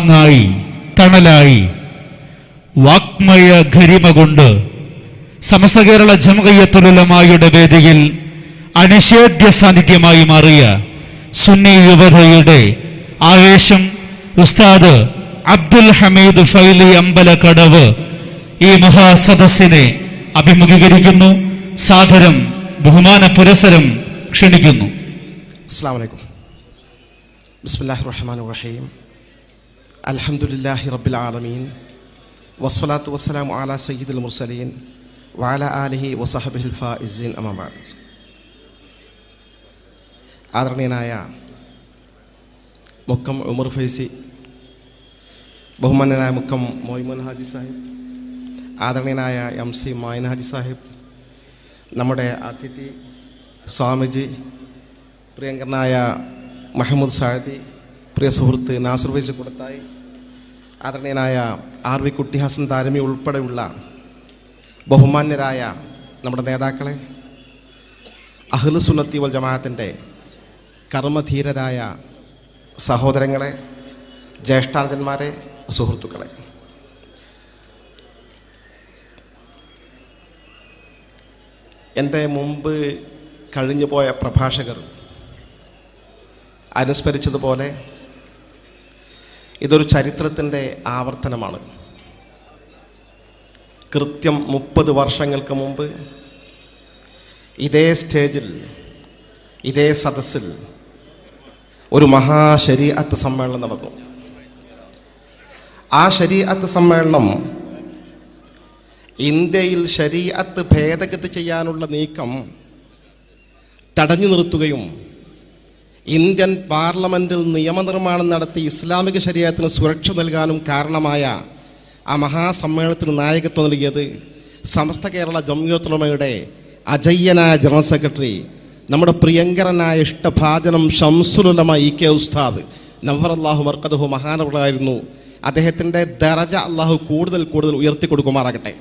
താങ്ങായി തണലായി. വാക്മയ ഘരിമ കൊണ്ട് സമസ്ത കേരള ജമകയ്യത്തുലമായുടെ വേദിയിൽ അനിഷേധ്യ സാന്നിധ്യമായി മാറിയ സുന്നി യുവതയുടെ ആവേശം ഉസ്താദ് അബ്ദുൽ ഹമീദ് ഫൈലി അമ്പലക്കടവ് ഈ മഹാസദസ്സിനെ അഭിമുഖീകരിക്കുന്നു. സാദരം ബഹുമാന പുരസരം ക്ഷണിക്കുന്നു. അസ്സാം വലൈക്കും ബിസ്മില്ലാഹിർ റഹ്മാൻ റഹീം. alhamdulillahi rabbil alamin wasalaatu wasalaamu ala sayyidil mursalin wa ala alihi wa sahbihi faizin amabaad ആദരണീയനായ മുക്കം ഉമർ ഫൈസി ബഹുമാനനായ മുക്കം മൊയ്മൻ ഹാജി സാഹിബ് ആദരണീയനായ എം സി മായൻ ഹാജി സാഹിബ് നമ്മുടെ അതിഥി സ്വാമിജി പ്രിയങ്കരനായ മഹമ്മദ് സാഹിദി പ്രിയ സുഹൃത്ത് നാസർ കൊടുത്തായി. ആദരണീയനായ ആർ വി കുട്ടി ഹസൻ താരമി ഉൾപ്പെടെയുള്ള ബഹുമാന്യരായ നമ്മുടെ നേതാക്കളെ അഹ്ലു സുന്നത്തി വൽ ജമാഅത്തിന്റെ കർമ്മധീരരായ സഹോദരങ്ങളെ ജ്യേഷ്ഠാന്തന്മാരെ സുഹൃത്തുക്കളെ. എന്റെ മുമ്പ് കഴിഞ്ഞുപോയ പ്രഭാഷകർ അനുസ്മരിച്ചതുപോലെ ഇതൊരു ചരിത്രത്തിന്റെ ആവർത്തനമാണ്. കൃത്യം മുപ്പത് വർഷങ്ങൾക്ക് മുമ്പ് ഇതേ സ്റ്റേജിൽ ഇതേ സദസ്സിൽ ഒരു മഹാശരീഅത്ത് സമ്മേളനം നടന്നു. ആ ശരീഅത്ത് സമ്മേളനം ഇന്ത്യയിൽ ശരീഅത്ത് ഭേദഗതി ചെയ്യാനുള്ള നീക്കം തടഞ്ഞു നിർത്തുകയും ഇന്ത്യൻ പാർലമെന്റിൽ നിയമനിർമ്മാണം നടത്തി ഇസ്ലാമിക ശരീരത്തിന് സുരക്ഷ നൽകാനും കാരണമായ ആ മഹാസമ്മേളനത്തിന് നായകത്വം നൽകിയത് സമസ്ത കേരള ജമ്മിയത്തുലമയുടെ അജയ്യനായ ജനറൽ സെക്രട്ടറി നമ്മുടെ പ്രിയങ്കരനായ ഇഷ്ടഭാചനം ഷംസുലുലമ ഇ കെ ഉസ്താദ് നവർ അള്ളാഹു മർക്കദഹു മഹാനവളായിരുന്നു അദ്ദേഹത്തിന്റെ ദറജ അള്ളാഹു കൂടുതൽ കൂടുതൽ ഉയർത്തി കൊടുക്കുമാറാകട്ടെ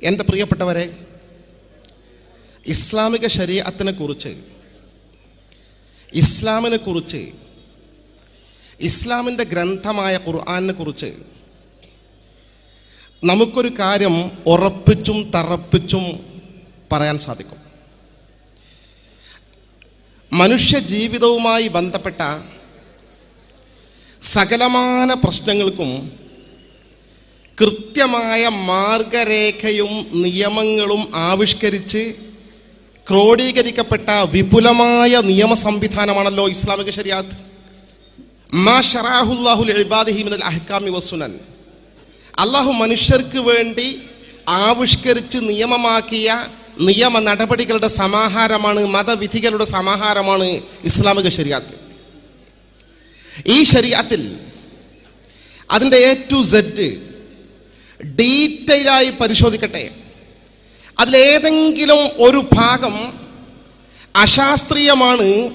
എന്റെ പ്രിയപ്പെട്ടവരെ ഇസ്ലാമിക ശരീഅത്തിനെ കുറിച്ച് ഇസ്ലാമിനെ കുറിച്ച് ഇസ്ലാമിന്റെ ഗ്രന്ഥമായ ഖുർആാനിനെ കുറിച്ച് നമുക്കൊരു കാര്യം ഉറപ്പിച്ചും തറപ്പിച്ചും പറയാൻ സാധിക്കും. മനുഷ്യ ജീവിതവുമായി ബന്ധപ്പെട്ട സകലമാന പ്രശ്നങ്ങൾക്കും കൃത്യമായ മാർഗരേഖയും നിയമങ്ങളും ആവിഷ്കരിച്ച് ക്രോഡീകരിക്കപ്പെട്ട വിപുലമായ നിയമ സംവിധാനമാണല്ലോ ഇസ്ലാമിക ശരിയാത്ത് വസുനൻ അള്ളാഹു മനുഷ്യർക്ക് വേണ്ടി ആവിഷ്കരിച്ച് നിയമമാക്കിയ നിയമ നടപടികളുടെ സമാഹാരമാണ് മതവിധികളുടെ സമാഹാരമാണ് ഇസ്ലാമിക ശരിയാത്ത് ഈ ശരിയാത്തിൽ അതിന്റെ എ ടു സെഡ് ഡീറ്റെയിലായി പരിശോധിക്കട്ടെ. അതിലേതെങ്കിലും ഒരു ഭാഗം അശാസ്ത്രീയമാണ്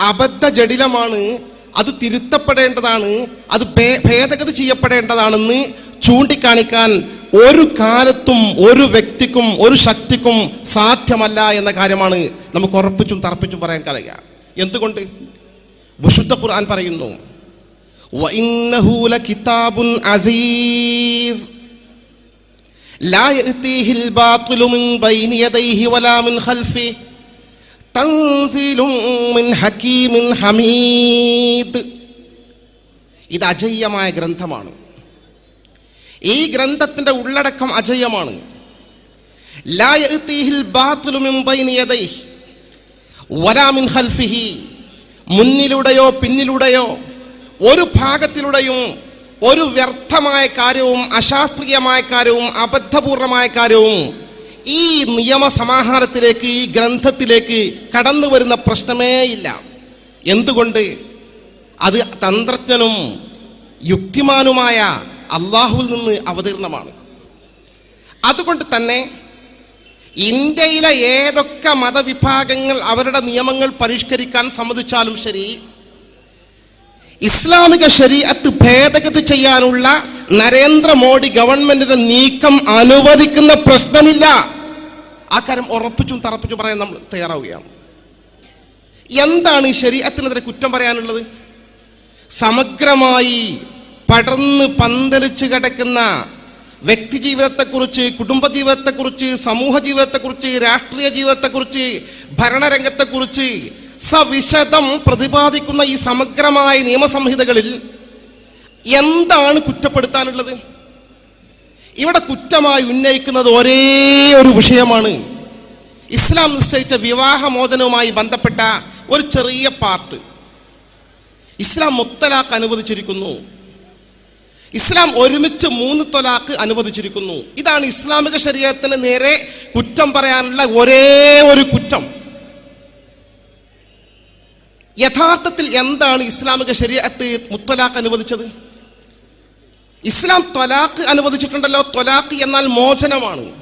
അബദ്ധ ജടിലമാണ് അത് തിരുത്തപ്പെടേണ്ടതാണ് അത് ഭേദഗതി ചെയ്യപ്പെടേണ്ടതാണെന്ന് ചൂണ്ടിക്കാണിക്കാൻ ഒരു കാലത്തും ഒരു വ്യക്തിക്കും ഒരു ശക്തിക്കും സാധ്യമല്ല എന്ന കാര്യമാണ് നമുക്ക് ഉറപ്പിച്ചും തറപ്പിച്ചും പറയാൻ കഴിയുക. എന്തുകൊണ്ട്? വിശുദ്ധ ഖുർആൻ പറയുന്നു കിതാബുൻ അസീസ്. لا يأتيه الباطل من بين يديه ولا من خلفه تنزيل من حكيم حميد ഇത് അജയ്യമായ ഗ്രന്ഥമാണ് ഈ ഗ്രന്ഥത്തിന്റെ ഉള്ളടക്കം അജയ്യമാണ് ലാ യഅ്തീഹിൽ ബാത്തിലു മിൻ ബൈനി യദൈഹി വലാ മിൻ ഖൽഫിഹി മുന്നിലൂടെയോ പിന്നിലൂടെയോ ഒരു ഭാഗത്തിലൂടെയും ഒരു വ്യർത്ഥമായ കാര്യവും അശാസ്ത്രീയമായ കാര്യവും അബദ്ധപൂർണമായ കാര്യവും ഈ നിയമസമാഹാരത്തിലേക്ക് ഈ ഗ്രന്ഥത്തിലേക്ക് കടന്നു വരുന്ന പ്രശ്നമേ ഇല്ല. എന്തുകൊണ്ട്? അത് തന്ത്രജ്ഞനും യുക്തിമാനുമായ അള്ളാഹുവിൽ നിന്ന് അവതീർണമാണ്. അതുകൊണ്ട് തന്നെ ഇന്ത്യയിലെ ഏതൊക്കെ മതവിഭാഗങ്ങൾ അവരുടെ നിയമങ്ങൾ പരിഷ്കരിക്കാൻ സമ്മതിച്ചാലും ശരി ഇസ്ലാമിക ശരീഅത്ത് ഭേദഗതി ചെയ്യാനുള്ള നരേന്ദ്രമോദി ഗവൺമെന്റിന്റെ നീക്കം അനുവദിക്കുന്ന പ്രശ്നമില്ല. ആ കാര്യം ഉറപ്പിച്ചും തറപ്പിച്ചും പറയാൻ നമ്മൾ തയ്യാറാവുകയാണ്. എന്താണ് ഈ ശരീഅത്തിനെതിരെ കുറ്റം പറയാനുള്ളത്? സമഗ്രമായി പടർന്ന് പന്തലിച്ച് കിടക്കുന്ന വ്യക്തി ജീവിതത്തെക്കുറിച്ച് കുടുംബ ജീവിതത്തെക്കുറിച്ച് സമൂഹ ജീവിതത്തെക്കുറിച്ച് രാഷ്ട്രീയ ജീവിതത്തെക്കുറിച്ച് ഭരണരംഗത്തെക്കുറിച്ച് സവിശദം പ്രതിപാദിക്കുന്ന ഈ സമഗ്രമായ നിയമസംഹിതകളിൽ എന്താണ് കുറ്റപ്പെടുത്താനുള്ളത്? ഇവിടെ കുറ്റമായി ഉന്നയിക്കുന്നത് ഒരേ ഒരു വിഷയമാണ്. ഇസ്ലാം നിശ്ചയിച്ച വിവാഹമോചനവുമായി ബന്ധപ്പെട്ട ഒരു ചെറിയ പാർട്ട്. ഇസ്ലാം മുത്തലാഖ് അനുവദിച്ചിരിക്കുന്നു. ഇസ്ലാം ഒരുമിച്ച് മൂന്ന് തൊലാക്ക് അനുവദിച്ചിരിക്കുന്നു. ഇതാണ് ഇസ്ലാമിക ശരീരത്തിന് നേരെ കുറ്റം പറയാനുള്ള ഒരേ ഒരു കുറ്റം. യഥാർത്ഥത്തിൽ എന്താണ് ഇസ്ലാമിക ശരീരത്ത് മുത്തലാഖ് അനുവദിച്ചത്? ഇസ്ലാം ത്വലാഖ് അനുവദിച്ചിട്ടുണ്ടല്ലോ. ത്വലാഖ് എന്നാൽ മോചനമാണ്.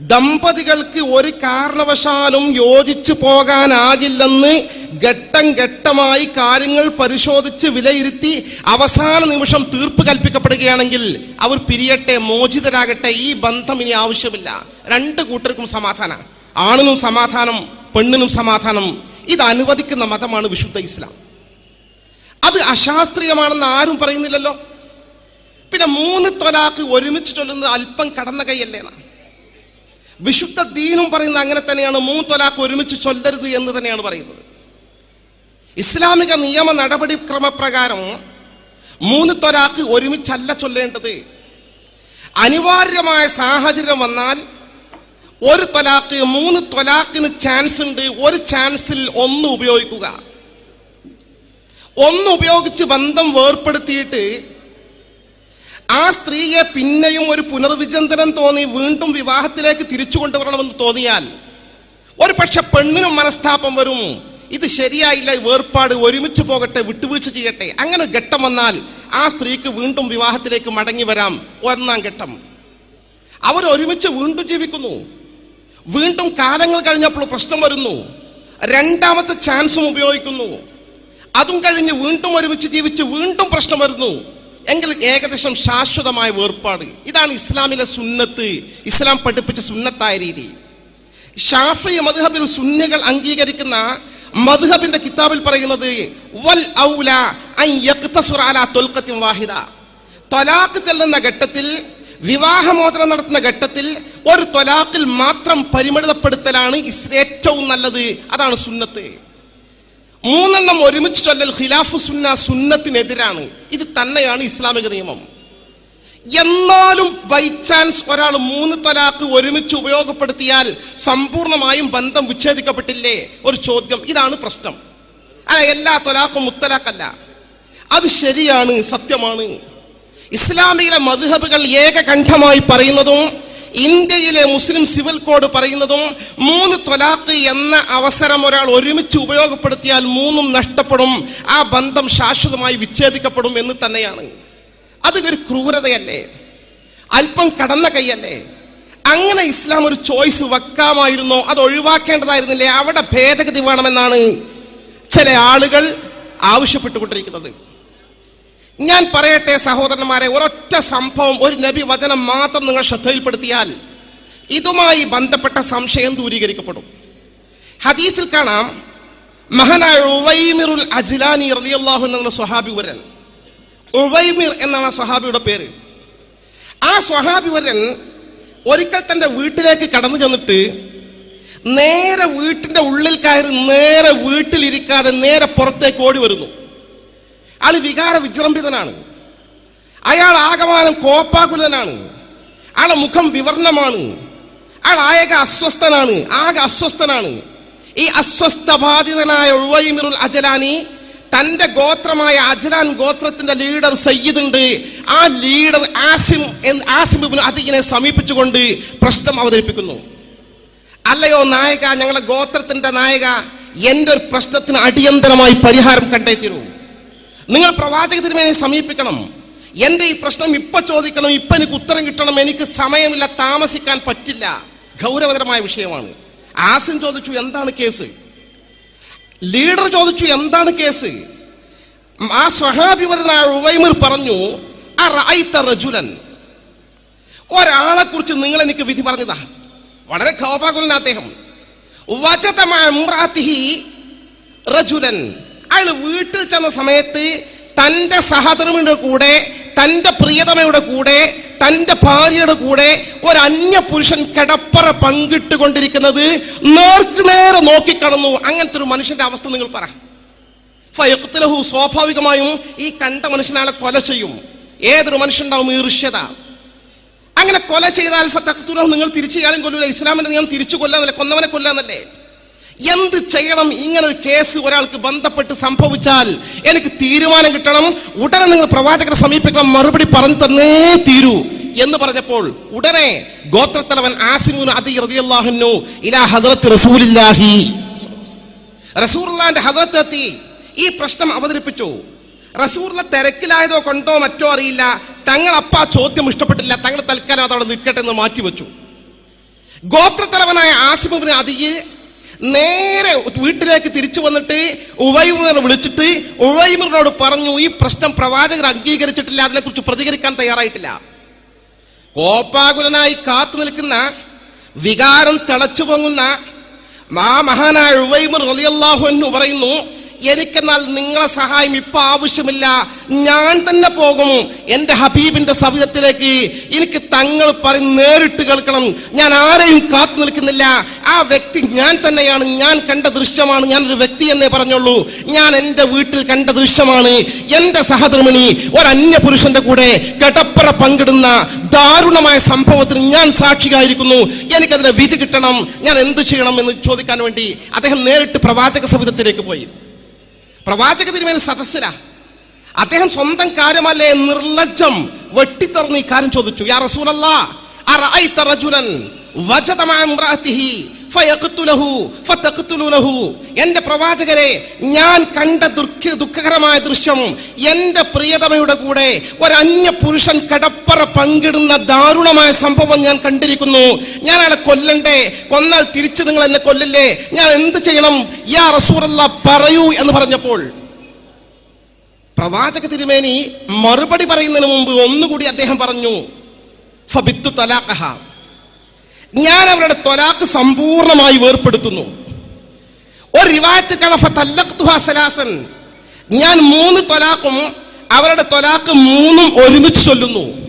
ദമ്പതികൾക്ക് ഒരു കാരണവശാലും യോജിച്ചു പോകാനാകില്ലെന്ന് ഘട്ടം ഘട്ടമായി കാര്യങ്ങൾ പരിശോധിച്ച് വിലയിരുത്തി അവസാന നിമിഷം തീർപ്പ് കൽപ്പിക്കപ്പെടുകയാണെങ്കിൽ അവർ പിരിയട്ടെ മോചിതരാകട്ടെ ഈ ബന്ധം ഇനി ആവശ്യമില്ല. രണ്ട് കൂട്ടർക്കും സമാധാനം. ആണിനും സമാധാനം പെണ്ണിനും സമാധാനം. ഇത് അനുവദിക്കുന്ന മതമാണ് വിശുദ്ധ ഇസ്ലാം. അത് അശാസ്ത്രീയമാണെന്ന് ആരും പറയുന്നില്ലല്ലോ. പിന്നെ മൂന്ന് തൊലാക്ക് ഒരുമിച്ച് ചൊല്ലുന്നത് അല്പം കടന്ന കൈയല്ലേ വിശുദ്ധ ദീനും പറയുന്നത് അങ്ങനെ തന്നെയാണ്. മൂന്ന് തൊലാക്ക് ഒരുമിച്ച് ചൊല്ലരുത് എന്ന് തന്നെയാണ് പറയുന്നത്. ഇസ്ലാമിക നിയമ നടപടിക്രമപ്രകാരം മൂന്ന് തൊലാക്ക് ഒരുമിച്ചല്ല ചൊല്ലേണ്ടത്. അനിവാര്യമായ സാഹചര്യം വന്നാൽ ഒരു തൊലാക്ക് മൂന്ന് തൊലാക്കിന് ചാൻസ് ഉണ്ട്. ഒരു ചാൻസിൽ ഒന്ന് ഉപയോഗിക്കുക. ഒന്ന് ഉപയോഗിച്ച് ബന്ധം വേർപ്പെടുത്തിയിട്ട് ആ സ്ത്രീയെ പിന്നെയും ഒരു പുനർവിചിന്തനം തോന്നി വീണ്ടും വിവാഹത്തിലേക്ക് തിരിച്ചു കൊണ്ടുവരണമെന്ന് തോന്നിയാൽ ഒരു പക്ഷെ പെണ്ണിനും മനസ്താപം വരും. ഇത് ശരിയായില്ല വേർപാട് ഒരുമിച്ച് പോകട്ടെ വിട്ടുവീഴ്ച ചെയ്യട്ടെ. അങ്ങനെ ഘട്ടം വന്നാൽ ആ സ്ത്രീക്ക് വീണ്ടും വിവാഹത്തിലേക്ക് മടങ്ങി വരാം. ഒന്നാം ഘട്ടം. അവർ ഒരുമിച്ച് വീണ്ടും ജീവിക്കുന്നു. വീണ്ടും കാലങ്ങൾ കഴിഞ്ഞപ്പോൾ പ്രശ്നം വരുന്നു. രണ്ടാമത്തെ ചാൻസും ഉപയോഗിക്കുന്നു. അതും കഴിഞ്ഞ് വീണ്ടും ഒരുമിച്ച് ജീവിച്ച് വീണ്ടും പ്രശ്നം വരുന്നു. എങ്കിൽ ഏകദേശം ശാശ്വതമായ വേർപാട്. ഇതാണ് ഇസ്ലാമിലെ സുന്നത്ത്. ഇസ്ലാം പഠിപ്പിച്ച സുന്നത്തായ രീതി. ഷാഫി മധുഹബിൽ സുന്നികൾ അംഗീകരിക്കുന്ന മധുഹബിന്റെ കിതാബിൽ പറയുന്നത് വൽ വാഹിദ. ചെല്ലുന്ന ഘട്ടത്തിൽ വിവാഹമോചനം നടത്തുന്ന ഘട്ടത്തിൽ ഒരു തൊലാക്കിൽ മാത്രം പരിമിതപ്പെടുത്തലാണ് ഏറ്റവും നല്ലത്. അതാണ് സുന്നത്ത്. മൂന്നെണ്ണം ഒരുമിച്ച് ചൊല്ലൽ ഖിലാഫു സുന്ന സുന്നത്തിനെതിരാണ്. ഇത് തന്നെയാണ് ഇസ്ലാമിക നിയമം. എന്നാലും ബൈ ചാൻസ് ഒരാൾ മൂന്ന് തലാക്ക് ഒരുമിച്ച് ഉപയോഗപ്പെടുത്തിയാൽ സമ്പൂർണമായും ബന്ധം വിച്ഛേദിക്കപ്പെട്ടില്ലേ? ഒരു ചോദ്യം. ഇതാണ് പ്രശ്നം. അല്ല എല്ലാ തൊലാക്കും മുത്തലാക്കല്ല അത് ശരിയാണ് സത്യമാണ്. ഇസ്ലാമിയിലെ മധുഹബുകൾ ഏകകണ്ഠമായി പറയുന്നതും ഇന്ത്യയിലെ മുസ്ലിം സിവിൽ കോഡ് പറയുന്നതും മൂന്ന് ത്വലാഖ് എന്ന അവസരം ഒരാൾ ഒരുമിച്ച് ഉപയോഗപ്പെടുത്തിയാൽ മൂന്നും നഷ്ടപ്പെടും ആ ബന്ധം ശാശ്വതമായി വിച്ഛേദിക്കപ്പെടും എന്ന് തന്നെയാണ്. അത് ഒരു ക്രൂരതയല്ലേ? അല്പം കടന്ന കൈയല്ലേ? അങ്ങനെ ഇസ്ലാം ഒരു ചോയ്സ് വെക്കാമായിരുന്നോ? അത് ഒഴിവാക്കേണ്ടതായിരുന്നില്ലേ? അവിടെ ഭേദഗതി വേണമെന്നാണ് ചില ആളുകൾ ആവശ്യപ്പെട്ടുകൊണ്ടിരിക്കുന്നത്. ഞാൻ പറയട്ടെ സഹോദരന്മാരെ ഒരൊറ്റ സംഭവം ഒരു നബി വചനം മാത്രം നിങ്ങൾ ശ്രദ്ധയിൽപ്പെടുത്തിയാൽ ഇതുമായി ബന്ധപ്പെട്ട സംശയം ദൂരീകരിക്കപ്പെടും. ഹദീസിൽ കാണാം മഹാനായ ഉവൈമിറുൽ അജ്ലാനി റളിയല്ലാഹു എന്ന സ്വഹാബി വരൻ. ഉവൈമിർ എന്നാണ് സ്വഹാബിയുടെ പേര്. ആ സ്വഹാബി വരൻ ഒരിക്കൽ തന്റെ വീട്ടിലേക്ക് കടന്നു ചെന്നിട്ട് നേരെ വീട്ടിന്റെ ഉള്ളിൽ കയറി നേരെ വീട്ടിലിരിക്കാതെ നേരെ പുറത്തേക്ക് ഓടി വരുന്നു. ആൾ വികാര വിജൃംഭിതനാണ്. അയാൾ ആകമാനം കോപ്പാകുലനാണ് ആളെ മുഖം വിവർണമാണ്. അയാൾ ആയക അസ്വസ്ഥനാണ് ആകെ അസ്വസ്ഥനാണ്. ഈ അസ്വസ്ഥബാധിതനായ ഉവൈമിറുൽ അജലാനി തന്റെ ഗോത്രമായ അജലാൻ ഗോത്രത്തിന്റെ ലീഡർ സയ്യിദ് ഉണ്ട് ആ ലീഡർ ആസിം ആസിം അതിനെ സമീപിച്ചുകൊണ്ട് പ്രശ്നം അവതരിപ്പിക്കുന്നു. അല്ലയോ നായക ഞങ്ങളുടെ ഗോത്രത്തിന്റെ നായക എന്റെ ഒരു പ്രശ്നത്തിന് അടിയന്തരമായി പരിഹാരം കണ്ടേ തീരൂ നിങ്ങൾ പ്രവാചക തിരുമേനെ സമീപിക്കണം. എന്റെ ഈ പ്രശ്നം ഇപ്പൊ ചോദിക്കണം ഇപ്പൊ എനിക്ക് ഉത്തരം കിട്ടണം എനിക്ക് സമയമില്ല താമസിക്കാൻ പറ്റില്ല. ഗൗരവതരമായ വിഷയമാണ്. ആസിൻ ചോദിച്ചു എന്താണ് കേസ്? ലീഡർ ചോദിച്ചു എന്താണ് കേസ്? ആ സ്വഹാഭിവരനായ ഉവൈമിർ പറഞ്ഞു ആ റായിത്ത റജുലൻ. ഒരാളെ കുറിച്ച് നിങ്ങൾ എനിക്ക് വിധി പറഞ്ഞതാ. വളരെ കോപാകുലന അദ്ദേഹം. വചതമായ റജുലൻ. അയാൾ വീട്ടിൽ ചെന്ന സമയത്ത് തന്റെ സഹധർമ്മിയുടെ കൂടെ തന്റെ പ്രിയതമയുടെ കൂടെ തന്റെ ഭാര്യയുടെ കൂടെ ഒരു അന്യ പുരുഷൻ കിടപ്പറ പങ്കിട്ടുകൊണ്ടിരിക്കുന്നത് നേർക്കുനേരെ നോക്കിക്കടന്നു അങ്ങനത്തെ ഒരു മനുഷ്യന്റെ അവസ്ഥ നിങ്ങൾ പറ. ഫയക്കുത്തലഹു സ്വാഭാവികമായും ഈ കണ്ട മനുഷ്യനാളെ കൊല ചെയ്യും. ഏതൊരു മനുഷ്യണ്ടാവും ഈർഷ്യത അങ്ങനെ കൊല ചെയ്താൽ ഫത്തഖ്തുലഹു നിങ്ങൾ തിരിച്ചു ചെയ്യാനും കൊല്ലൂല. ഇസ്ലാമിന്റെ നിങ്ങൾ തിരിച്ചു കൊല്ലാന്നല്ലേ കൊന്നവനെ കൊല്ലാന്നല്ലേ എന്ത് ചെയ്യണം ഇങ്ങനെ ഒരു കേസ് ഒരാൾക്ക് ബന്ധപ്പെട്ട് സംഭവിച്ചാൽ എനിക്ക് തീരുമാനം കിട്ടണം. ഉടനെ നിങ്ങൾ പ്രവാചകരെ സമീപിക്കണം. മറുപടി പറഞ്ഞു തന്നേ തീരൂ എന്ന് പറഞ്ഞപ്പോൾ ഉടനെ ഗോത്രത്തലവൻ ആസിമുൻ ഇലാ ഹദ്റത്തെത്തി. ഈ പ്രശ്നം അവതരിപ്പിച്ചു. റസൂറിലെ തിരക്കിലായതോ കൊണ്ടോ മറ്റോ അറിയില്ല. തങ്ങൾ അപ്പ ചോദ്യം ഇഷ്ടപ്പെട്ടില്ല. തങ്ങൾ തൽക്കാലം അതവിടെ നിൽക്കട്ടെ എന്ന് മാറ്റിവെച്ചു. ഗോത്രത്തലവനായ ആസിമുബിന് അതിയെ നേരെ വീട്ടിലേക്ക് തിരിച്ചു വന്നിട്ട് ഉവൈമിനെ വിളിച്ചിട്ട് ഉവൈമറിനോട് പറഞ്ഞു ഈ പ്രശ്നം പ്രവാചകർ അംഗീകരിച്ചിട്ടില്ല അതിനെക്കുറിച്ച് പ്രതികരിക്കാൻ തയ്യാറായിട്ടില്ല. കോപ്പാകുലനായി കാത്തു നിൽക്കുന്ന വികാരം തിളച്ചു പൊങ്ങുന്ന ആ മഹാനായ ഉവൈമർ റലിയല്ലാഹു എന്ന് പറയുന്നു എനിക്കെന്നാൽ നിങ്ങളെ സഹായം ഇപ്പൊ ആവശ്യമില്ല. ഞാൻ തന്നെ പോകും. എന്റെ ഹബീബിന്റെ സവിധത്തിലേക്ക് എനിക്ക് തങ്ങൾ പറഞ്ഞ് നേരിട്ട് കേൾക്കണം. ഞാൻ ആരെയും കാത്തു നിൽക്കുന്നില്ല. ആ വ്യക്തി ഞാൻ തന്നെയാണ്. ഞാൻ കണ്ട ദൃശ്യമാണ്. ഞാനൊരു വ്യക്തി എന്നേ പറഞ്ഞുള്ളൂ. ഞാൻ എന്റെ വീട്ടിൽ കണ്ട ദൃശ്യമാണ്. എന്റെ സഹധർമ്മിണി ഒരു അന്യ പുരുഷന്റെ കൂടെ കടപ്പറ പങ്കിടുന്ന ദാരുണമായ സംഭവത്തിന് ഞാൻ സാക്ഷിയായിരിക്കുന്നു. എനിക്കതിന് വിധി കിട്ടണം. ഞാൻ എന്ത് ചെയ്യണം എന്ന് ചോദിക്കാൻ വേണ്ടി അദ്ദേഹം നേരിട്ട് പ്രവാചക സവിധത്തിലേക്ക് പോയി. പ്രവാചക തിരുമേനി സദസ്സരാ. അദ്ദേഹം സ്വന്തം കാര്യമല്ലേ നിർലജ്ജം വെട്ടിത്തുറന്ന് ഈ കാര്യം ചോദിച്ചു. യാ റസൂലല്ലാ എന്റെ പ്രവാചകരെ ഞാൻ കണ്ട ദുഃഖ ദുഃഖകരമായ ദൃശ്യം എന്റെ പ്രിയതമയുടെ കൂടെ ഒരന്യ പുരുഷൻ കടപ്പറ പങ്കിടുന്ന ദാരുണമായ സംഭവം ഞാൻ കണ്ടിരിക്കുന്നു. ഞാൻ അയാളെ കൊല്ലണ്ടേ? കൊന്നാൽ തിരിച്ചു നിങ്ങൾ എന്നെ കൊല്ലില്ലേ? ഞാൻ എന്ത് ചെയ്യണം? യാ റസൂറല്ല പറയൂ എന്ന് പറഞ്ഞപ്പോൾ പ്രവാചക തിരുമേനി മറുപടി പറയുന്നതിന് മുമ്പ് ഒന്നുകൂടി അദ്ദേഹം പറഞ്ഞു ഫബിത്തു തലാഖഹ. ഞാൻ അവരുടെ തൊലാക്ക് സമ്പൂർണമായി വേർപ്പെടുത്തുന്നു. ഒരു റിവായത്ത് കണഫ തല്ലഖ്തുഹ സലാസൻ. ഞാൻ മൂന്ന് തൊലാക്കും അവരുടെ തൊലാക്ക് മൂന്നും ഒരുമിച്ച് ചൊല്ലുന്നു.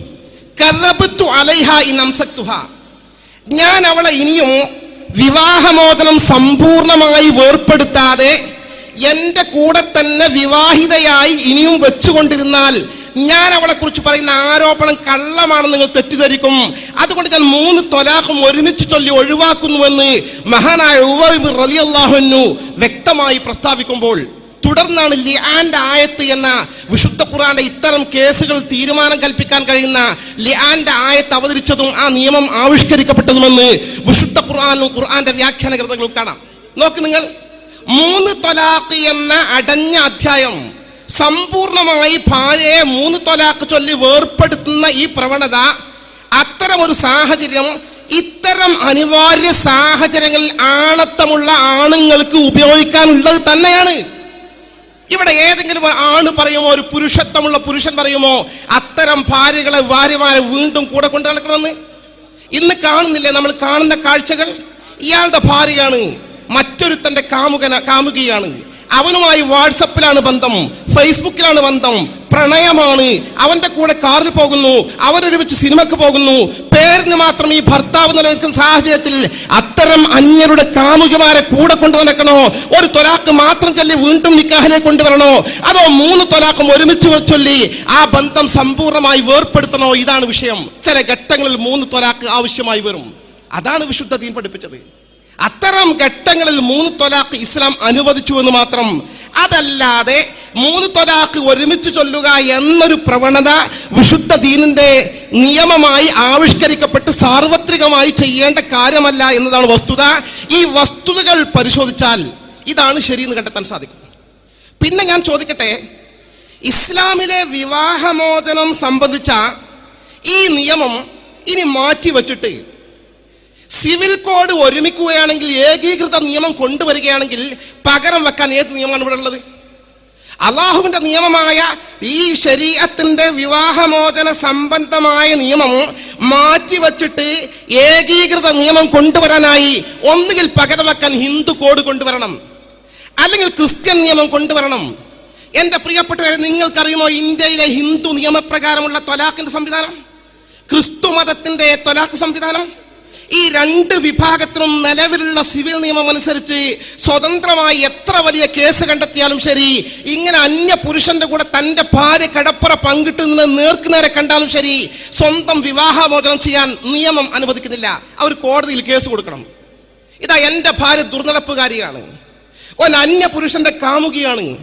ഞാൻ അവളെ ഇനിയും വിവാഹമോചനം സമ്പൂർണമായി വേർപ്പെടുത്താതെ എന്റെ കൂടെ തന്നെ വിവാഹിതയായി ഇനിയും വെച്ചുകൊണ്ടിരുന്നാൽ ഞാൻ അവളെ കുറിച്ച് പറയുന്ന ആരോപണം കള്ളമാണെന്ന് നിങ്ങൾ തെറ്റിദ്ധരിക്കും. അതുകൊണ്ട് ഞാൻ മൂന്ന് തൊലാഖും ഒരുമിച്ച് ചൊല്ലി ഒഴിവാക്കുന്നുവെന്ന് മഹാനായ ഉവൈബ് വ്യക്തമായി പ്രസ്താവിക്കുമ്പോൾ തുടർന്നാണ് ലിയാന്റെ ആയത്ത് എന്ന വിശുദ്ധ ഖുറാന്റെ ഇത്തരം കേസുകൾ തീരുമാനം കൽപ്പിക്കാൻ കഴിയുന്ന ലിയാന്റെ ആയത്ത് അവതരിച്ചതും ആ നിയമം ആവിഷ്കരിക്കപ്പെട്ടതുമെന്ന് വിശുദ്ധ ഖുർആാനും ഖുർആന്റെ വ്യാഖ്യാന കാണാം. നോക്ക് നിങ്ങൾ മൂന്ന് തൊലാഖ് എന്ന അടഞ്ഞ അധ്യായം സമ്പൂർണമായി ഭാര്യയെ മൂന്ന് തൊലാക്ക് ചൊല്ലി വേർപ്പെടുത്തുന്ന ഈ പ്രവണത അത്തരം ഒരു സാഹചര്യം ഇത്തരം അനിവാര്യ സാഹചര്യങ്ങളിൽ ആണത്തമുള്ള ആണുങ്ങൾക്ക് ഉപയോഗിക്കാനുള്ളത് തന്നെയാണ്. ഇവിടെ ഏതെങ്കിലും ആണ് പറയുമോ ഒരു പുരുഷത്വമുള്ള പുരുഷൻ പറയുമോ അത്തരം ഭാര്യകളെ ഭാര്യമാരെ വീണ്ടും കൂടെ കൊണ്ടു നടക്കണമെന്ന്? ഇന്ന് കാണുന്നില്ലേ നമ്മൾ കാണുന്ന കാഴ്ചകൾ? ഇയാളുടെ ഭാര്യയാണ് മറ്റൊരുത്തന്റെ കാമുകന കാമുകിയാണ്. അവനുമായി വാട്സപ്പിലാണ് ബന്ധം. ഫേസ്ബുക്കിലാണ് ബന്ധം. പ്രണയമാണ്. അവന്റെ കൂടെ കാറിൽ പോകുന്നു. അവരൊരുമിച്ച് സിനിമക്ക് പോകുന്നു. പേരിന് മാത്രം ഈ ഭർത്താവ് നിലനിൽക്കുന്ന സാഹചര്യത്തിൽ അത്തരം അന്യരുടെ കാമുകിമാരെ കൂടെ കൊണ്ടു നടക്കണോ? ഒരു തൊലാക്ക് മാത്രം ചൊല്ലി വീണ്ടും നിക്കാഹിലേക്ക് കൊണ്ടുവരണോ? അതോ മൂന്ന് തൊലാക്കും ഒരുമിച്ച് ചൊല്ലി ആ ബന്ധം സമ്പൂർണമായി വേർപ്പെടുത്തണോ? ഇതാണ് വിഷയം. ചില ഘട്ടങ്ങളിൽ മൂന്ന് തൊലാക്ക് ആവശ്യമായി വരും. അതാണ് വിശുദ്ധ തീം പഠിപ്പിച്ചത്. അത്തരം ഘട്ടങ്ങളിൽ മൂന്ന് തൊലാക്ക് ഇസ്ലാം അനുവദിച്ചു എന്ന് മാത്രം. അതല്ലാതെ മൂന്ന് തൊലാക്ക് ഒരുമിച്ച് ചൊല്ലുക എന്നൊരു പ്രവണത വിശുദ്ധ ദീനിന്റെ നിയമമായി ആവിഷ്കരിക്കപ്പെട്ട് സാർവത്രികമായി ചെയ്യേണ്ട കാര്യമല്ല എന്നതാണ് വസ്തുത. ഈ വസ്തുതകൾ പരിശോധിച്ചാൽ ഇതാണ് ശരിയെന്ന് കണ്ടെത്താൻ സാധിക്കും. പിന്നെ ഞാൻ ചോദിക്കട്ടെ ഇസ്ലാമിലെ വിവാഹമോചനം സംബന്ധിച്ച ഈ നിയമം ഇനി മാറ്റിവെച്ചിട്ട് സിവിൽ കോഡ് ഒരുമിക്കുകയാണെങ്കിൽ ഏകീകൃത നിയമം കൊണ്ടുവരികയാണെങ്കിൽ പകരം വെക്കാൻ ഏത് നിയമമാണ് ഇവിടെ ഉള്ളത്? അള്ളാഹുവിന്റെ നിയമമായ ഈ ശരീരത്തിന്റെ വിവാഹമോചന സംബന്ധമായ നിയമം മാറ്റിവച്ചിട്ട് ഏകീകൃത നിയമം കൊണ്ടുവരാനായി ഒന്നുകിൽ പകരം വെക്കാൻ ഹിന്ദു കോഡ് കൊണ്ടുവരണം അല്ലെങ്കിൽ ക്രിസ്ത്യൻ നിയമം കൊണ്ടുവരണം. എന്റെ പ്രിയപ്പെട്ടവരെ നിങ്ങൾക്കറിയുമോ ഇന്ത്യയിലെ ഹിന്ദു നിയമപ്രകാരമുള്ള ത്വലാഖിന്റെ സംവിധാനം? ക്രിസ്തു മതത്തിന്റെ ത്വലാഖ് സംവിധാനം? ഈ രണ്ട് വിഭാഗത്തിനും നിലവിലുള്ള സിവിൽ നിയമം അനുസരിച്ച് സ്വതന്ത്രമായി എത്ര വലിയ കേസ് കണ്ടെത്തിയാലും ശരി ഇങ്ങനെ അന്യ പുരുഷന്റെ കൂടെ തന്റെ ഭാര്യ കടപ്പുറ പങ്കിട്ടു നിന്ന് നേർക്കുനേരെ കണ്ടാലും ശരി സ്വന്തം വിവാഹമോചനം ചെയ്യാൻ നിയമം അനുവദിക്കുന്നില്ല. അവർ കോടതിയിൽ കേസ് കൊടുക്കണം. ഇതാ എന്റെ ഭാര്യ ദുർനടപ്പുകാരിയാണ്. ഒരു അന്യ പുരുഷന്റെ കാമുകിയാണ്.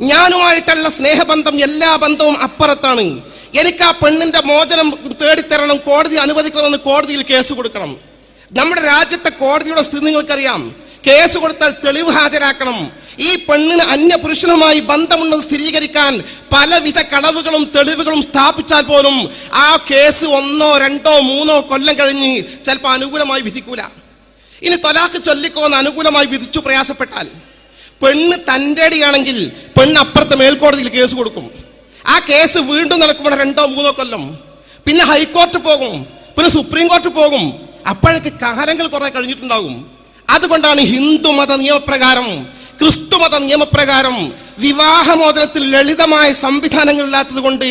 ഞാനുമായിട്ടുള്ള സ്നേഹബന്ധം എല്ലാ ബന്ധവും അപ്പുറത്താണ്. എനിക്ക് ആ പെണ്ണിന്റെ മോചനം തേടിത്തരണം കോടതി അനുവദിക്കണമെന്ന് കോടതിയിൽ കേസ് കൊടുക്കണം. നമ്മുടെ രാജ്യത്തെ കോടതിയുടെ സ്ഥിതി നിങ്ങൾക്കറിയാം. കേസ് കൊടുത്താൽ തെളിവ് ഹാജരാക്കണം. ഈ പെണ്ണിന് അന്യ പുരുഷനുമായി ബന്ധമുണ്ടെന്ന് സ്ഥിരീകരിക്കാൻ പലവിധ കടവുകളും തെളിവുകളും സ്ഥാപിച്ചാൽ പോലും ആ കേസ് ഒന്നോ രണ്ടോ മൂന്നോ കൊല്ലം കഴിഞ്ഞ് ചിലപ്പോൾ അനുകൂലമായി വിധിക്കൂല. ഇനി തൊലാക്ക് ചൊല്ലിക്കോന്ന് അനുകൂലമായി വിധിച്ചു പ്രയാസപ്പെട്ടാൽ പെണ്ണ് തന്റെടിയാണെങ്കിൽ പെണ്ണ് അപ്പുറത്ത് മേൽക്കോടതിയിൽ കേസ് കൊടുക്കും. ആ കേസ് വീണ്ടും നടക്കുമ്പോൾ രണ്ടോ മൂന്നോ കൊല്ലം. പിന്നെ ഹൈക്കോർട്ട് പോകും. പിന്നെ സുപ്രീം കോർട്ട് പോകും. അപ്പോഴേക്ക് കാലങ്ങൾ കുറെ കഴിഞ്ഞിട്ടുണ്ടാകും. അതുകൊണ്ടാണ് ഹിന്ദു മത നിയമപ്രകാരം ക്രിസ്തു മത നിയമപ്രകാരം വിവാഹമോചനത്തിൽ ലളിതമായ സംവിധാനങ്ങളില്ലാത്തത് കൊണ്ട്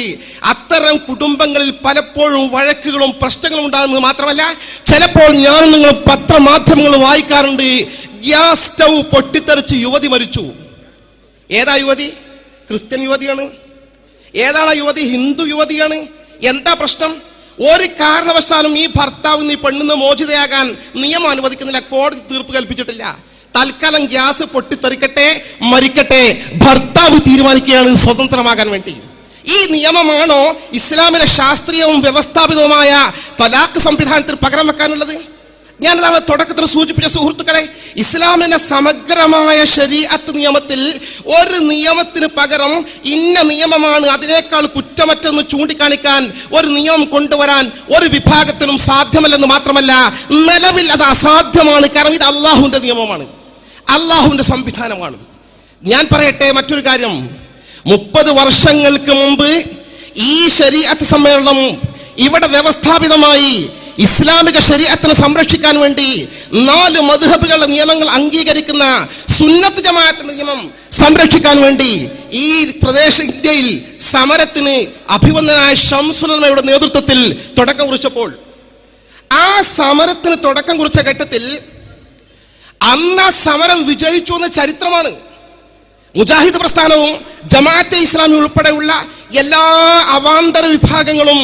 അത്തരം കുടുംബങ്ങളിൽ പലപ്പോഴും വഴക്കുകളും പ്രശ്നങ്ങളും ഉണ്ടാകുന്നത് മാത്രമല്ല ചിലപ്പോൾ ഞാൻ നിങ്ങൾ പത്രമാധ്യമങ്ങൾ വായിക്കാറുണ്ട്. ഗ്യാസ് സ്റ്റൗ പൊട്ടിത്തെറിച്ച് യുവതി മരിച്ചു. ഏതാ യുവതി? ക്രിസ്ത്യൻ യുവതിയാണ്. ഏതാണ് യുവതി? ഹിന്ദു യുവതിയാണ്. എന്താ പ്രശ്നം? ഒരു കാരണവശാലും ഈ ഭർത്താവ് നീ പെണ്ണിന്ന് മോചിതയാകാൻ നിയമം അനുവദിക്കുന്നില്ല. കോടതി തീർപ്പ് കൽപ്പിച്ചിട്ടില്ല. തൽക്കാലം ഗ്യാസ് പൊട്ടിത്തെറിക്കട്ടെ മരിക്കട്ടെ. ഭർത്താവ് തീരുമാനിക്കുകയാണ് സ്വതന്ത്രമാകാൻ വേണ്ടി. ഈ നിയമമാണോ ഇസ്ലാമിലെ ശാസ്ത്രീയവും വ്യവസ്ഥാപിതവുമായ തലാഖ് സംവിധാനത്തിൽ പകരം വെക്കാനുള്ളത്? ഞാനതാണ് തുടക്കത്തിൽ സൂചിപ്പിച്ച സുഹൃത്തുക്കളെ ഇസ്ലാമിന്റെ സമഗ്രമായ ശരീഅത്ത് നിയമത്തിൽ ഒരു നിയമത്തിന് പകരം ഇന്ന നിയമമാണ് അതിനേക്കാൾ കുറ്റമറ്റെന്ന് ചൂണ്ടിക്കാണിക്കാൻ ഒരു നിയമം കൊണ്ടുവരാൻ ഒരു വിഭാഗത്തിനും സാധ്യമല്ലെന്ന് മാത്രമല്ല നിലവിൽ അത് അസാധ്യമാണ്. കാരണം ഇത് അള്ളാഹുവിന്റെ നിയമമാണ്. അള്ളാഹുവിന്റെ സംവിധാനമാണ്. ഞാൻ പറയട്ടെ മറ്റൊരു കാര്യം. മുപ്പത് വർഷങ്ങൾക്ക് മുമ്പ് ഈ ശരീഅത്ത് സമ്മേളനം ഇവിടെ വ്യവസ്ഥാപിതമായി ഇസ്ലാമിക ശരീഅത്തിനെ സംരക്ഷിക്കാൻ വേണ്ടി നാല് മധുഹബുകളുടെ നിയമങ്ങൾ അംഗീകരിക്കുന്ന സുന്നത്ത് ജമാഅത്തിന്റെ നിയമം സംരക്ഷിക്കാൻ വേണ്ടി ഈ പ്രദേശ ഇന്ത്യയിൽ സമരത്തിന് അഭിവന്ദനായ ഷംസുലമയുടെ നേതൃത്വത്തിൽ തുടക്കം കുറിച്ചപ്പോൾ ആ സമരത്തിന് തുടക്കം കുറിച്ച ഘട്ടത്തിൽ അന്ന് സമരം വിജയിച്ചു എന്ന ചരിത്രമാണ്. മുജാഹിദ് പ്രസ്ഥാനവും ജമാഅത്തെ ഇസ്ലാമി ഉൾപ്പെടെയുള്ള എല്ലാ അവാന്തര വിഭാഗങ്ങളും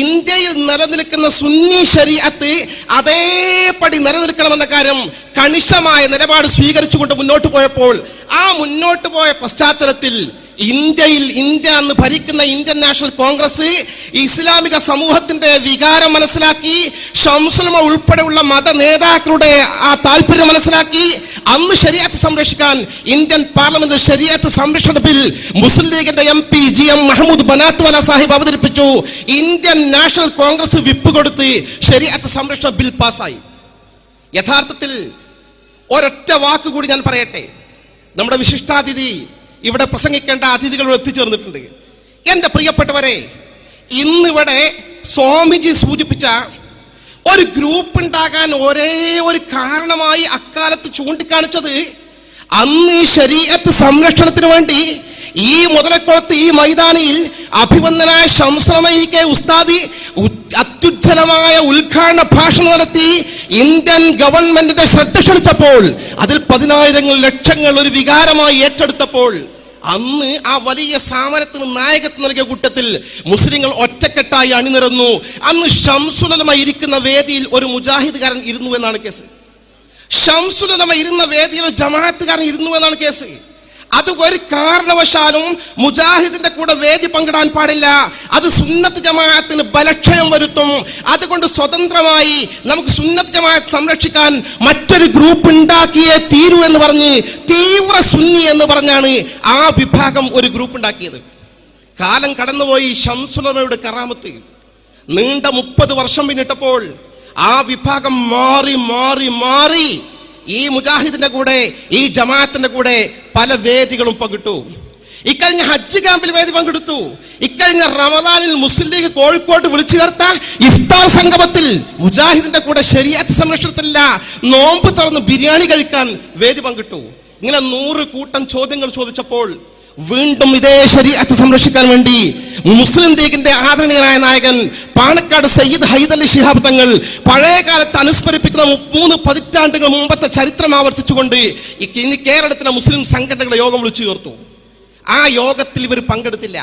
ഇന്ത്യയിൽ നിലനിൽക്കുന്ന സുന്നി ശരീഅത്ത് അതേപടി നിലനിൽക്കണമെന്ന കാര്യം കണിശമായ നിലപാട് സ്വീകരിച്ചുകൊണ്ട് മുന്നോട്ട് പോയപ്പോൾ ആ മുന്നോട്ട് പോയ പശ്ചാത്തലത്തിൽ ഇന്ത്യയിൽ ഇന്ത്യ എന്ന് ഭരിക്കുന്ന ഇന്ത്യൻ നാഷണൽ കോൺഗ്രസ് ഇസ്ലാമിക സമൂഹത്തിന്റെ വികാരം മനസ്സിലാക്കി ഷംസുലമ ഉൾപ്പെടെയുള്ള മത നേതാക്കളുടെ ആ താല്പര്യം മനസ്സിലാക്കി അന്ന് ശരിയത്ത് സംരക്ഷിക്കാൻ ഇന്ത്യൻ പാർലമെന്റ് ശരിയത്ത് സംരക്ഷണ ബിൽ മുസ്ലിം ലീഗിന്റെ M P G M Mahmood Banatwala Sahib അവതരിപ്പിച്ചു. ഇന്ത്യൻ നാഷണൽ കോൺഗ്രസ് വിപ്പ് കൊടുത്ത് ശരിയത്ത് സംരക്ഷണ ബിൽ പാസ്സായി. യഥാർത്ഥത്തിൽ ഒരൊറ്റ വാക്കുകൂടി ഞാൻ പറയട്ടെ. നമ്മുടെ വിശിഷ്ടാതിഥി ഇവിടെ പ്രസംഗിക്കേണ്ട അതിഥികൾ എത്തിച്ചേർന്നിട്ടുണ്ട് എന്റെ പ്രിയപ്പെട്ടവരെ ഇന്നിവിടെ സ്വാമിജി സൂചിപ്പിച്ച ഒരു ഗ്രൂപ്പ് ഉണ്ടാകാൻ ഒരേ ഒരു കാരണമായി അക്കാലത്ത് ചൂണ്ടിക്കാണിച്ചത് അന്ന് ഈ ശരീരത്ത് സംരക്ഷണത്തിന് വേണ്ടി ഈ മുതലക്കുളത്ത് ഈ മൈതാനിയിൽ അഭിവന്ദനായ ശംസ്രമയിക്കെ ഉസ്താദി അത്യുജ്ജലമായ ഉദ്ഘാടന ഭാഷണം നടത്തി ഇന്ത്യൻ ഗവൺമെന്റിന്റെ ശ്രദ്ധ ക്ഷണിച്ചപ്പോൾ അതിൽ പതിനായിരങ്ങൾ ലക്ഷങ്ങൾ ഒരു വികാരമായി ഏറ്റെടുത്തപ്പോൾ അന്ന് ആ വലിയ സമരത്തിന് നായകത്വം നൽകിയ കൂട്ടത്തിൽ മുസ്ലിങ്ങൾ ഒറ്റക്കെട്ടായി അണിനിരന്നു. അന്ന് ഷംസുലമ ഇരിക്കുന്ന വേദിയിൽ ഒരു മുജാഹിദുകാരൻ ഇരുന്നു എന്നാണ് കേസ്. ഷംസുലമ ഇരുന്ന വേദിയിൽ ജമാഅത്തുകാരൻ ഇരുന്നു എന്നാണ് കേസ്. അത് ഒരു കാരണവശാലും മുജാഹിദിന്റെ കൂടെ വേദി പങ്കിടാൻ പാടില്ല. അത് സുന്നത്ത് ജമാഅത്തിന് ബലക്ഷയം വരുത്തും. അതുകൊണ്ട് സ്വതന്ത്രമായി നമുക്ക് സുന്നത്ത് ജമാഅത്ത് സംരക്ഷിക്കാൻ മറ്റൊരു ഗ്രൂപ്പ് ഉണ്ടാക്കിയേ തീരൂ എന്ന് പറഞ്ഞ് തീവ്ര സുന്നി എന്ന് പറഞ്ഞാണ് ആ വിഭാഗം ഒരു ഗ്രൂപ്പ് ഉണ്ടാക്കിയത്. കാലം കടന്നുപോയി ഷംസുലമയുടെ കറാമത്ത്. നീണ്ട മുപ്പത് വർഷം പിന്നിട്ടപ്പോൾ ആ വിഭാഗം മാറി മാറി മാറി ഈ മുജാഹിദിന്റെ കൂടെ ഈ ജമാഅത്തിന്റെ കൂടെ പല വേദികളും പങ്കിട്ടു. ഇക്കഴിഞ്ഞ ഹജ്ജ് ക്യാമ്പിൽ വേദി പങ്കെടുത്തു. ഇക്കഴിഞ്ഞ റമദാനിൽ മുസ്ലിം ലീഗ് കോഴിക്കോട്ട് വിളിച്ചു ചേർത്ത ഇഫ്താർ സംഗമത്തിൽ മുജാഹിദിന്റെ കൂടെ ശരിയാത്ത സംരക്ഷണത്തിലില്ല നോമ്പ് തുറന്ന് ബിരിയാണി കഴിക്കാൻ വേദി പങ്കിട്ടു. ഇങ്ങനെ നൂറ് കൂട്ടം ചോദ്യങ്ങൾ ചോദിച്ചപ്പോൾ വീണ്ടും ഇതേ ശരീരത്തെ സംരക്ഷിക്കാൻ വേണ്ടി മുസ്ലിം ലീഗിന്റെ ആദരണീയനായ നായകൻ പാണക്കാട് സയ്യിദ് ഹൈദലി ശിഹാബ് തങ്ങൾ പഴയ കാലത്ത് അനുസ്മരിപ്പിക്കുന്ന മൂന്ന് പതിറ്റാണ്ടുകൾ മുമ്പത്തെ ചരിത്രം ആവർത്തിച്ചുകൊണ്ട് ഇനി കേരളത്തിലെ മുസ്ലിം സംഘടനകളുടെ യോഗം വിളിച്ചു ചേർത്തു. ആ യോഗത്തിൽ ഇവർ പങ്കെടുത്തില്ല.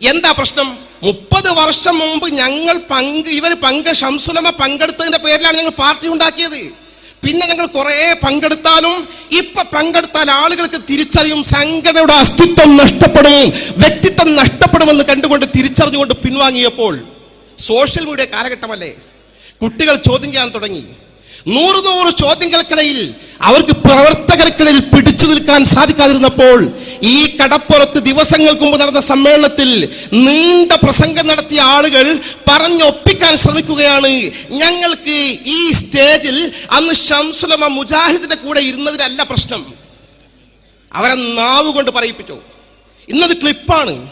എന്താ പ്രശ്നം? മുപ്പത് വർഷം മുമ്പ് ഞങ്ങൾ പങ്ക് ഇവർ പങ്ക് ഷംസുലമ പങ്കെടുത്തതിന്റെ പേരിലാണ് ഞങ്ങൾ പാർട്ടി ഉണ്ടാക്കിയത്. പിന്നെ ഞങ്ങൾ കുറെ പങ്കെടുത്താലും ഇപ്പൊ പങ്കെടുത്താൽ ആളുകൾക്ക് തിരിച്ചറിയും സംഘടനയുടെ അസ്തിത്വം നഷ്ടപ്പെടും വ്യക്തിത്വം നഷ്ടപ്പെടുമെന്ന് കണ്ടുകൊണ്ട് തിരിച്ചറിഞ്ഞുകൊണ്ട് പിൻവാങ്ങിയപ്പോൾ സോഷ്യൽ മീഡിയ കാലഘട്ടമല്ലേ? കുട്ടികൾ ചോദ്യം ചെയ്യാൻ തുടങ്ങി. നൂറ് നൂറ് ചോദ്യങ്ങൾക്കിടയിൽ അവർക്ക് പ്രവർത്തകർക്കിടയിൽ പിടിച്ചു നിൽക്കാൻ സാധിക്കാതിരുന്നപ്പോൾ ഈ കടപ്പുറത്ത് ദിവസങ്ങൾക്ക് മുമ്പ് നടന്ന സമ്മേളനത്തിൽ നീണ്ട പ്രസംഗം നടത്തിയ ആളുകൾ പറഞ്ഞൊപ്പിക്കാൻ ശ്രമിക്കുകയാണ്. ഞങ്ങൾക്ക് ഈ സ്റ്റേജിൽ അന്ന് ഷംസുലമ മുജാഹിദിന്റെ കൂടെ ഇരുന്നതിലല്ല പ്രശ്നം. അവരെ നാവ് കൊണ്ട് പറയിപ്പിച്ചു. ഇന്നത് ക്ലിപ്പാണ്.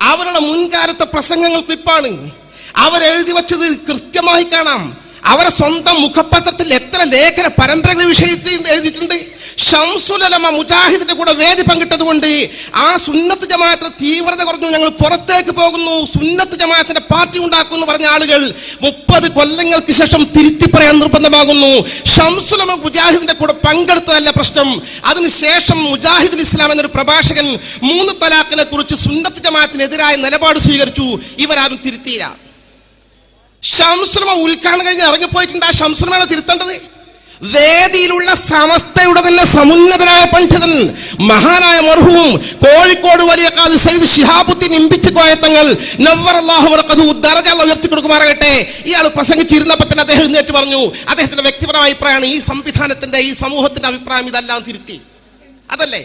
അവരുടെ മുൻകാലത്തെ പ്രസംഗങ്ങൾ ക്ലിപ്പാണ്. അവരെഴുതി വച്ചത് കൃത്യമായി കാണാം. അവരെ സ്വന്തം മുഖപത്രത്തിൽ എത്ര ലേഖന പരമ്പരകൾ വിഷയത്തിൽ എഴുതിയിട്ടുണ്ട്? ഷംസുലമ മുജാഹിദിന്റെ കൂടെ വേദി പങ്കിട്ടതുകൊണ്ട് ആ സുന്നത്ത് ജമാഅത്തിന് തീവ്രത കുറഞ്ഞു ഞങ്ങൾ പുറത്തേക്ക് പോകുന്നു. സുന്നത്ത് ജമാഅത്തിന്റെ പാർട്ടി ഉണ്ടാക്കുന്നു പറഞ്ഞ ആളുകൾ മുപ്പത് കൊല്ലങ്ങൾക്ക് ശേഷം തിരുത്തി പറയാൻ നിർബന്ധമാകുന്നു. ഷംസുലമ മുജാഹിദിന്റെ കൂടെ പങ്കെടുത്തതല്ല പ്രശ്നം. അതിനുശേഷം മുജാഹിദുൽ ഇസ്ലാം എന്നൊരു പ്രഭാഷകൻ മൂന്ന് തലാഖിനെ കുറിച്ച് സുന്നത്ത് ജമാഅത്തിനെതിരായ നിലപാട് സ്വീകരിച്ചു. ഇവരാരും തിരുത്തിയില്ല. ഷംസുലമ ഉൽക്കാണ് കഴിഞ്ഞ് ഇറങ്ങിപ്പോയിട്ടുണ്ട് ആ ഷംസുലമാണ് തിരുത്തേണ്ടത്. വേദിയിലുള്ള സമസ്തയുടെ തന്നെ സമുന്നതനായ പണ്ഡിതൻ മഹാനായ മർഹുവും കോഴിക്കോട് വലിയ കാത് സയ്യിദ് ഷിഹാബുദ്ദീൻ ഇമ്പിച്ച് കോയത്തങ്ങൾ ഉയർത്തി കൊടുക്കുമാറാകട്ടെ ഇയാൾ പ്രസംഗിച്ചിരുന്നപ്പോൾ തന്നെ അദ്ദേഹം എഴുന്നേറ്റ് പറഞ്ഞു അദ്ദേഹത്തിന്റെ വ്യക്തിപരമായ അഭിപ്രായമാണ് ഈ സംവിധാനത്തിന്റെ ഈ സമൂഹത്തിന്റെ അഭിപ്രായം ഇതെല്ലാം തിരുത്തി. അതല്ലേ?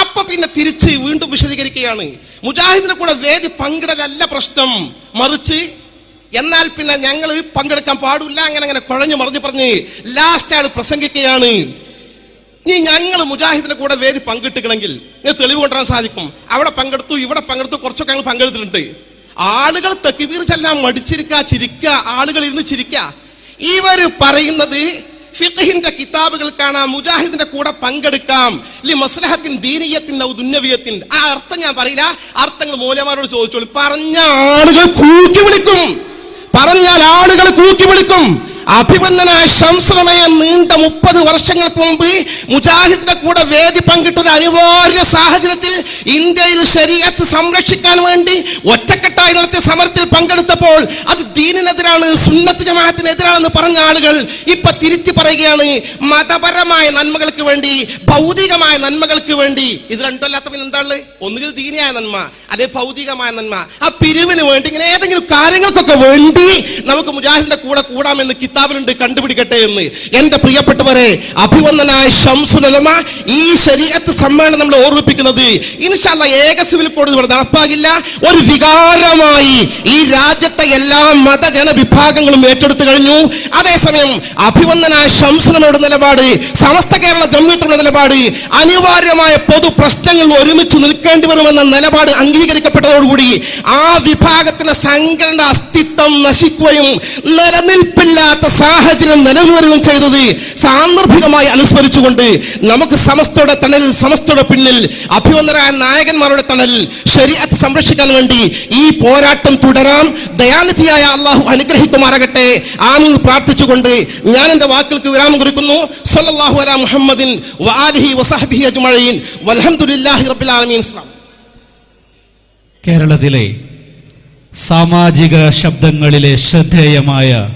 അപ്പൊ പിന്നെ തിരിച്ച് വീണ്ടും വിശദീകരിക്കുകയാണ്. മുജാഹിദിനെ കൂടെ വേദി പങ്കിടലല്ല പ്രശ്നം. മറിച്ച് എന്നാൽ പിന്നെ ഞങ്ങൾ പങ്കെടുക്കാൻ പാടില്ല അങ്ങനെ അങ്ങനെ കുഴഞ്ഞു മറിഞ്ഞു പറഞ്ഞ് ലാസ്റ്റ് ആൾ പ്രസംഗിക്കുകയാണ്. ഇനി ഞങ്ങൾ മുജാഹിദിന്റെ കൂടെ വേദി പങ്കിട്ടിക്കണമെങ്കിൽ തെളിവ് കൊണ്ടുവരാൻ സാധിക്കും. അവിടെ പങ്കെടുത്തു ഇവിടെ പങ്കെടുത്തു കുറച്ചൊക്കെ ഞങ്ങൾ പങ്കെടുത്തിട്ടുണ്ട്. ആളുകൾ തെക്കിവീർ ചെല്ലാൻ മടിച്ചിരിക്കുക ചിരിക്കുക ആളുകൾ ഇരുന്ന് ചിരിക്കുക ഇവർ പറയുന്നത് ഫിഖഹിന്റെ കിതാബുകൾ കാണാം മുജാഹിദിന്റെ കൂടെ പങ്കെടുക്കാം. ലി മസ്ലഹത്തിൻ ദീനീയത്തിൻ ദുന്യവിയത്തിൻ. ആ അർത്ഥം ഞാൻ പറയില്ല. അർത്ഥങ്ങൾ മൂലമാരോട് ചോദിച്ചോളൂ. പറഞ്ഞ ആളുകൾ കൂട്ടി വിളിക്കും. പറഞ്ഞാൽ ആളുകൾ കൂക്കി വിളിക്കും അഭിമന്യനായ ശംസ്രമയ നീണ്ട മുപ്പത് വർഷങ്ങൾക്ക് മുമ്പ് മുജാഹിദിന്റെ കൂടെ വേദി പങ്കിട്ടൊരു അനിവാര്യ സാഹചര്യത്തിൽ ഇന്ത്യയിൽ ശരീരത്ത് സംരക്ഷിക്കാൻ വേണ്ടി ഒറ്റക്കെട്ടായി നടത്തിയ സമരത്തിൽ പങ്കെടുത്തപ്പോൾ അത് ദീനിനെതിരാണ് സുന്നത്ത് ജമാഅത്തിനെതിരാണെന്ന് പറഞ്ഞ ആളുകൾ ഇപ്പൊ തിരിച്ചു പറയുകയാണ് മതപരമായ നന്മകൾക്ക് വേണ്ടി ഭൗതികമായ നന്മകൾക്ക് വേണ്ടി. ഇത് രണ്ടല്ലാത്ത പിന്നെ എന്താണ് ഒന്നുകിൽ ദീനിയായ നന്മ അതേ ഭൗതികമായ നന്മ. ആ പിരിവിന് വേണ്ടി ഇങ്ങനെ ഏതെങ്കിലും കാര്യങ്ങൾക്കൊക്കെ വേണ്ടി നമുക്ക് മുജാഹിദിന്റെ കൂടെ കൂടാമെന്ന് കിതാബിലുണ്ട് കണ്ടുപിടിക്കട്ടെ എന്ന്. എന്റെ പ്രിയപ്പെട്ടവരെ അഭിവന്ദനായ ഷംസുലമ ഈ ശരീരത്ത് സമ്മേളനം നമ്മൾ ഓർമ്മിപ്പിക്കുന്നത്. ഇൻഷാല്ല ഏക സിവിൽ കോഡ് ഇവിടെ നടപ്പാകില്ല. ഒരു വികാരമായി ഈ രാജ്യത്തെ എല്ലാ മതജന വിഭാഗങ്ങളും ഏറ്റെടുത്തു കഴിഞ്ഞു. അതേസമയം അഭിവന്ദനായ ശംസുലമയുടെ നിലപാട് സമസ്ത കേരള ജമ്മിയത്തുള്ള നിലപാട് അനിവാര്യമായ പൊതു പ്രശ്നങ്ങൾ ഒരുമിച്ച് നിൽക്കേണ്ടി വരുമെന്ന നിലപാട് അംഗീകരിക്കപ്പെട്ടതോടുകൂടി ആ വിഭാഗത്തിന്റെ സംഘടന അസ്തിത്വം നശിക്കുകയും നിലനിൽപ്പില്ലാത്ത സാഹചര്യം നിലവിലുകയും ചെയ്തത് സാന്ദർഭികമായി അനുസ്മരിച്ചുകൊണ്ട് നമുക്ക് സമസ്തയുടെ തണലിൽ സമസ്തയുടെ പിന്നിൽ അഭിവന്ദരായ നായകന്മാരുടെ തണലിൽ ശരീരത്തെ സംരക്ഷിക്കാൻ വേണ്ടി ഈ പോരാട്ടം തുടരാം. ദയാനിധിയായ അള്ളാഹു അനുഗ്രഹിക്കുമാറാകട്ടെ. ആണെന്ന് പ്രാർത്ഥിച്ചുകൊണ്ട് ഞാൻ എന്റെ വാക്കുകൾക്ക് വിരാമം കുറിക്കുന്നു. സല്ലല്ലാഹു അലാ മുഹമ്മദിൻ വാലിഹി വസഹബിഹി വൽഹംദുലില്ലാഹി റബ്ബിൽ ആലമീൻ. അസ്സലാം കേരളത്തിലെ സാമാജിക ശബ്ദങ്ങളിലെ ശ്രദ്ധേയമായ